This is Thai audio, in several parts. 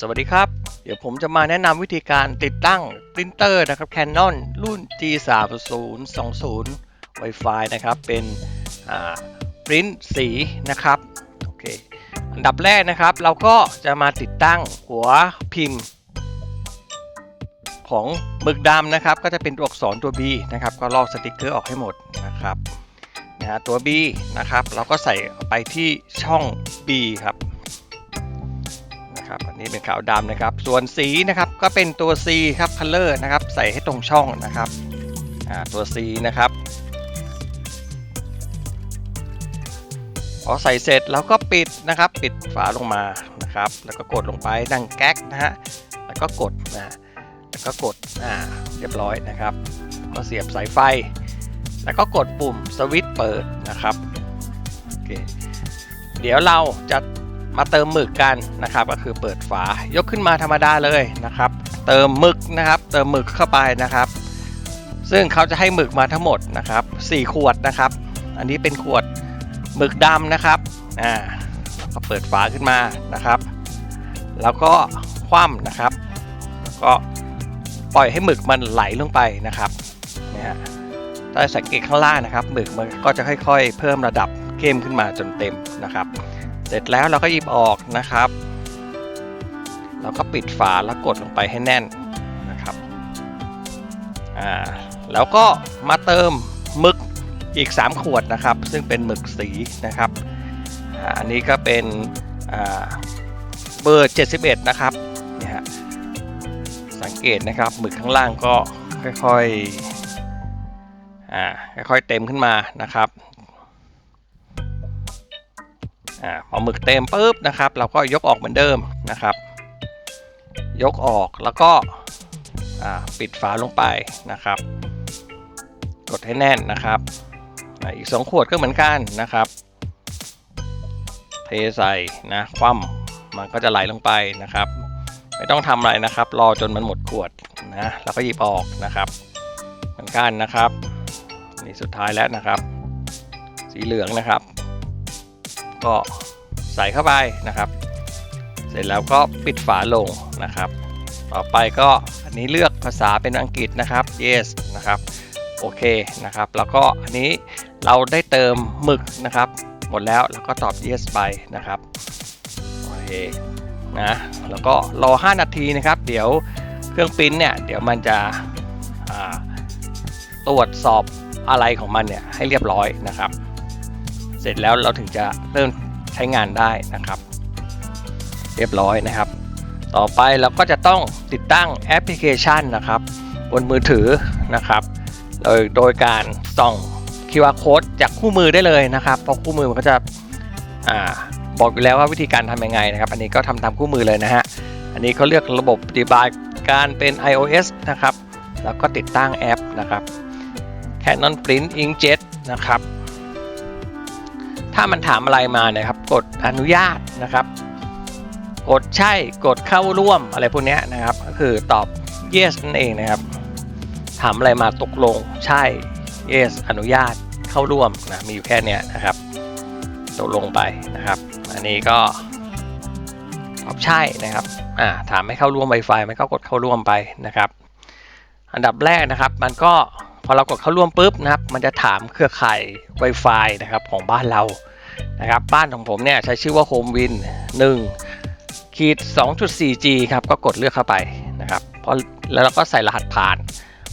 สวัสดีครับ เดี๋ยวผมจะมาแนะนำวิธีการติดตั้งปรินเตอร์นะครับ Canon รุ่น G3020 Wi-Fi นะครับ เป็นปริ้นสีนะครับ โอเค อันดับแรกนะครับ เราก็จะมาติดตั้งหัวพิมพ์ ของหมึกดำนะครับ ก็จะเป็นตัวอักษรตัว B นะครับ ก็ลอกสติกเกอร์ออกให้หมดนะครับนะฮะตัว B นะครับ เราก็ใส่ไปที่ช่อง B ครับ นะครับอันนี้เป็นขาวดำนะครับ ส่วนสีนะครับก็เป็นตัว C ครับ color นะครับใส่ให้ตรงช่องนะครับตัว C นะครับพอใส่เสร็จแล้วก็ปิดนะครับ ปิดฝาลงมานะครับ แล้วก็กดลงไปดังแก๊กนะฮะแล้วก็กดนะแล้วก็กดอ่าเรียบร้อยนะครับ ก็เสียบสายไฟ แล้วก็กดปุ่มสวิตช์เปิดนะครับโอเคเดี๋ยวเราจะ มาเติมหมึกกันนะครับ ก็คือเปิดฝายกขึ้นมาธรรมดาเลยนะครับ เติมหมึกนะครับ เติมหมึกเข้าไปนะครับ ซึ่งเขาจะให้หมึกมาทั้งหมดนะครับ4ขวดนะครับ อันนี้เป็นขวดหมึกดำนะครับอ่าก็เปิดฝาขึ้นมานะครับ แล้วก็คว่ำนะครับแล้วก็ปล่อยให้หมึกมันไหลลงไปนะครับเนี่ยฮะถ้าสังเกตข้างล่างนะครับหมึกมันก็จะค่อยๆ เพิ่มระดับเข้มขึ้นมาจนเต็มนะครับ เสร็จแล้วเราก็หยิบออกนะครับ เราก็ปิดฝาแล้วกดลงไปให้แน่นนะครับอ่าแล้วก็มาเติมหมึกอีก 3 ขวดนะครับ ซึ่งเป็นหมึกสีนะครับอันนี้ก็เป็นอ่าเบอร์ 71 นะครับนี่ฮะสังเกตนะครับหมึกข้างล่างก็ค่อยๆค่อยๆเต็มขึ้นมานะครับ อ่าพอหมึกเต็มปุ๊บนะครับ เราก็ยกออกเหมือนเดิมนะครับ ยกออกแล้วก็ปิดฝาลงไปนะครับ กดให้แน่นนะครับอีกสองขวดก็เหมือนกันนะครับ เทใส่นะคว่ำมันก็จะไหลลงไปนะครับ ไม่ต้องทำอะไรนะครับ รอจนมันหมดขวดนะแล้วก็หยิบออกนะครับ เหมือนกันนะครับนี่สุดท้ายแล้วนะครับ สีเหลืองนะครับ ก็ใส่เข้าไปนะครับ เสร็จแล้วก็ปิดฝาลงนะครับ ต่อไปก็อันนี้เลือกภาษาเป็นอังกฤษนะครับ yes นะครับโอเคนะครับ แล้วก็อันนี้เราได้เติมหมึกนะครับ หมดแล้วแล้วก็ตอบ yes ไปนะครับโอเคนะแล้วก็รอ 5 นาทีนะครับ เดี๋ยวเครื่องปิ้นเนี่ยเดี๋ยวมันจะตรวจสอบอะไรของมันเนี่ยให้เรียบร้อยนะครับ เสร็จแล้วเราถึงจะเริ่มใช้งานได้นะครับ เรียบร้อยนะครับ ต่อไปเราก็จะต้องติดตั้งแอปพลิเคชันนะครับ บนมือถือนะครับโดยโดยการส่อง QR code จากคู่มือได้เลยนะครับเพราะคู่มือมันก็จะอาบอกอยู่แล้วว่าวิธีการทำยังไงนะครับ อันนี้ก็ทำตามคู่มือเลยนะฮะอันนี้เขาเรียกระบบปฏิบัติการเป็น iOS นะครับ แล้วก็ติดตั้งแอปนะครับ Canon Print Inkjet นะครับ ถ้ามันถามอะไรมาเนะครับ กดอนุญาตนะครับ กดใช่กดเข้าร่วมอะไรพวกนี้นะครับ ก็คือตอบ yes นั่นเองนะครับ ถามอะไรมาตกลงใช่ yes อนุญาตเข้าร่วมนะมีอยู่แค่เนี้ยนะครับตกลงไปนะครับ อันนี้ก็ตอบใช่นะครับอ่าถามให้เข้าร่วม Wi-Fi มันก็กดเข้าร่วมไปนะครับ อันดับแรกนะครับมันก็ พอเรากดเข้าร่วมปุ๊บนะครับ มันจะถามเครือข่าย Wi-Fi นะครับของบ้านเรานะครับ บ้านของผมเนี่ยใช้ชื่อว่า Home Win 1ขีด 2.4G ครับก็กดเลือกเข้าไปนะครับพราะแล้วเราก็ใส่รหัสผ่าน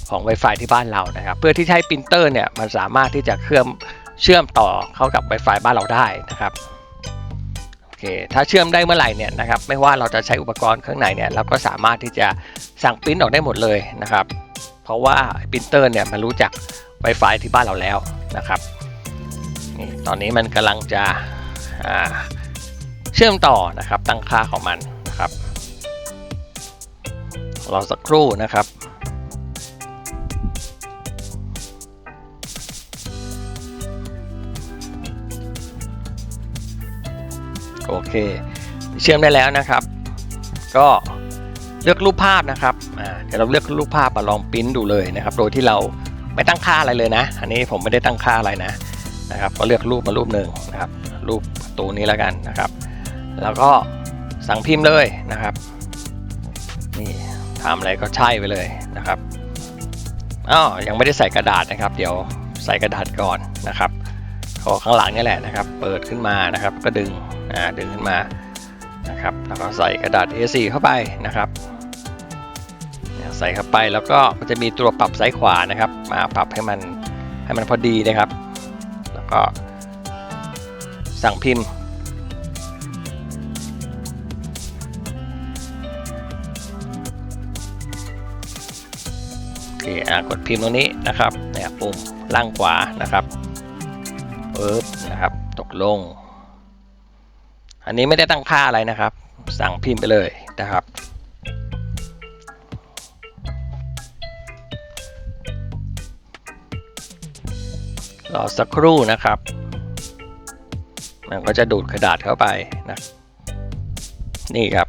ของ Wi-Fi ที่บ้านเรานะครับ เพื่อที่ให้ปรินเตอร์เนี่ยมันสามารถที่จะเชื่อมเชื่อมต่อเข้ากับ Wi-Fi บ้านเราได้นะครับโอเคถ้าเชื่อมได้เมื่อไหร่เนี่ยนะครับ ไม่ว่าเราจะใช้อุปกรณ์เครื่องไหนเนี่ยเราก็สามารถที่จะสั่งปริ้นออกได้หมดเลยนะครับ เพราะว่าปรินเตอร์เนี่ยมันรู้จัก Wi-Fi ที่บ้านเราแล้วนะครับนี่ตอนนี้มันกำลังจะเชื่อมต่อนะครับตั้งค่าของมันนะครับรอสักครู่นะครับโอเค เชื่อมได้แล้วนะครับ ก็ เลือกรูปภาพนะครับเดี๋ยวเราเลือกรูปภาพมาลองปริ้นดูเลยนะครับ โดยที่เราไม่ตั้งค่าอะไรเลยนะ อันนี้ผมไม่ได้ตั้งค่าอะไรนะนะครับก็เลือกรูปมารูปหนึ่งนะครับ รูปประตูนี้แล้วกันนะครับ แล้วก็สั่งพิมพ์เลยนะครับ นี่ทำอะไรก็ใช่ไปเลยนะครับอ้าวยังไม่ได้ใส่กระดาษนะครับ เดี๋ยวใส่กระดาษก่อนนะครับขอข้างหลังนี่แหละนะครับ เปิดขึ้นมานะครับ ก็ดึงอ่าดึงขึ้นมา นะครับแล้วก็ใส่กระดาษ A4 เข้าไปนะครับใส่เข้าไปแล้วก็มันจะมีตัวปรับซ้ายขวานะครับ มาปรับให้มันให้มันพอดีนะครับ แล้วก็สั่งพิมพ์ โอเคอะกดพิมพ์ตรงนี้นะครับเนี่ยปุ่มล่างขวานะครับปึ๊บนะครับ ตกลง อันนี้ไม่ได้ตั้งค่าอะไรนะครับ สั่งพิมพ์ไปเลยนะครับ รอสักครู่นะครับ มันก็จะดูดกระดาษเข้าไปนะ นี่ครับ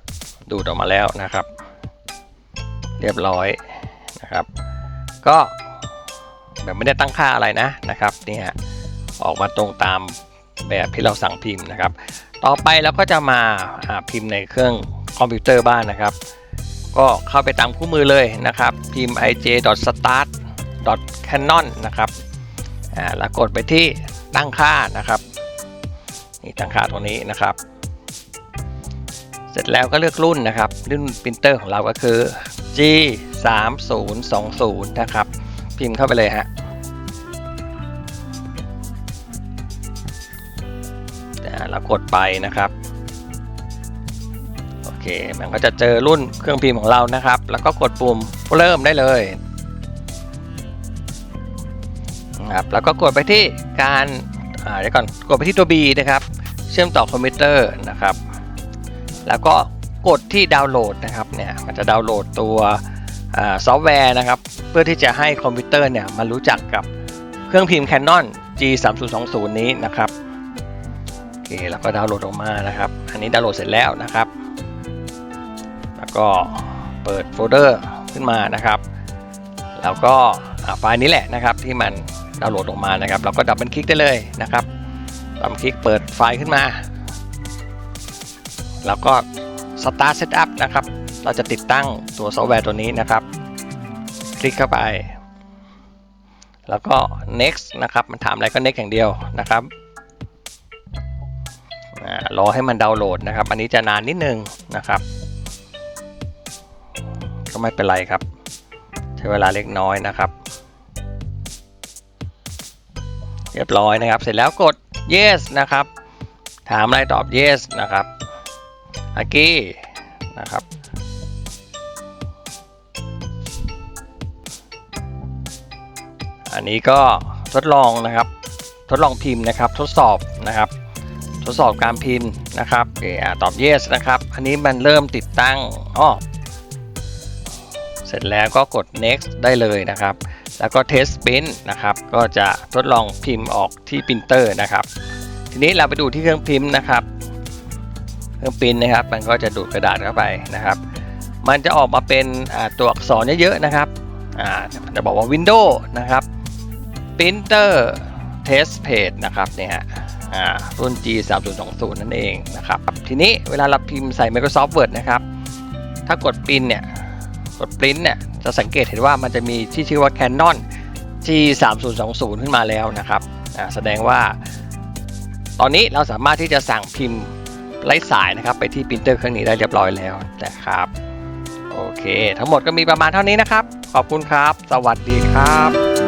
ดูดออกมาแล้วนะครับ เรียบร้อยนะครับ ก็แบบไม่ได้ตั้งค่าอะไรนะนะครับเนี่ยออกมาตรงตามแบบที่เราสั่งพิมพ์นะครับ ต่อไปเราก็จะมาพิมพ์ในเครื่องคอมพิวเตอร์บ้านนะครับ ก็เข้าไปตามคู่มือเลยนะครับ พิมพ์ ij.start.canon นะครับอ่าแล้วกดไปที่ตั้งค่านะครับนี่ตั้งค่าตรงนี้นะครับ เสร็จแล้วก็เลือกรุ่นนะครับรุ่นปรินเตอร์ของเราก็คือ G 3 0 2 0นะครับ พิมพ์เข้าไปเลยฮะ แล้วกดไปนะครับโอเคมันก็จะเจอรุ่นเครื่องพิมพ์ของเรานะครับ แล้วก็กดปุ่มเริ่มได้เลยครับแล้วก็กดไปที่การอ่าเดี๋ยวก่อนกดไปที่ตัว B นะครับ เชื่อมต่อคอมพิวเตอร์นะครับ แล้วก็กดที่ดาวน์โหลดนะครับเนี่ยมันจะดาวน์โหลดตัวซอฟต์แวร์นะครับ เพื่อที่จะให้คอมพิวเตอร์เนี่ยมารู้จักกับเครื่องพิมพ์ Canon G 3 0 2 0 นี้นะครับ เคแล้วก็ดาวน์โหลดออกมานะครับ อันนี้ดาวน์โหลดเสร็จแล้วนะครับ แล้วก็เปิดโฟลเดอร์ขึ้นมานะครับ แล้วก็ไฟล์นี้แหละนะครับที่มันดาวน์โหลดออกมานะครับ เราก็ดับเบิลคลิกได้เลยนะครับดับเบิลคลิกเปิดไฟล์ขึ้นมา แล้วก็ Start Setup นะครับ เราจะติดตั้งตัวซอฟต์แวร์ตัวนี้นะครับ คลิกเข้าไป แล้วก็ next นะครับ มันถามอะไรก็ next อย่างเดียวนะครับ รอให้มันดาวน์โหลดนะครับ อันนี้จะนานนิดนึงนะครับ ก็ไม่เป็นไรครับ ใช้เวลาเล็กน้อยนะครับ เรียบร้อยนะครับ เสร็จแล้วกด yes นะครับ ถามอะไรตอบ yes นะครับอากี้นะครับอันนี้ก็ทดลองนะครับ ทดลองพิมพ์นะครับ ทดสอบนะครับ ทดสอบการพิมพ์นะครับโออตอบ yes นะครับ อันนี้มันเริ่มติดตั้งอ้อเสร็จแล้วก็กด next ได้เลยนะครับ แล้วก็ test print นะครับ ก็จะทดลองพิมพ์ออกที่ปรินเตอร์นะครับ ทีนี้เราไปดูที่เครื่องพิมพ์นะครับ เครื่องปริ้นนะครับ มันก็จะดูดกระดาษเข้าไปนะครับ มันจะออกมาเป็นตัวอักษรเยอะๆนะครับจะบอกว่า Windows นะครับ Printer Test Page นะครับเนี่ย รุ่น G 3 0 2 0นั่นเองนะครับ ทีนี้เวลาเราพิมพ์ใส่ Microsoft Word นะครับ ถ้ากดปริ้นเนี่ยกดปริ้นเนี่ยจะสังเกตเห็นว่ามันจะมีที่ชื่อว่า Canon G 3 0 2 0ขึ้นมาแล้วนะครับแสดงว่า ตอนนี้เราสามารถที่จะสั่งพิมพ์ไร้สายนะครับ ไปที่ปรินเตอร์เครื่องนี้ได้เรียบร้อยแล้วนะครับโอเค ทั้งหมดก็มีประมาณเท่านี้นะครับ ขอบคุณครับ สวัสดีครับ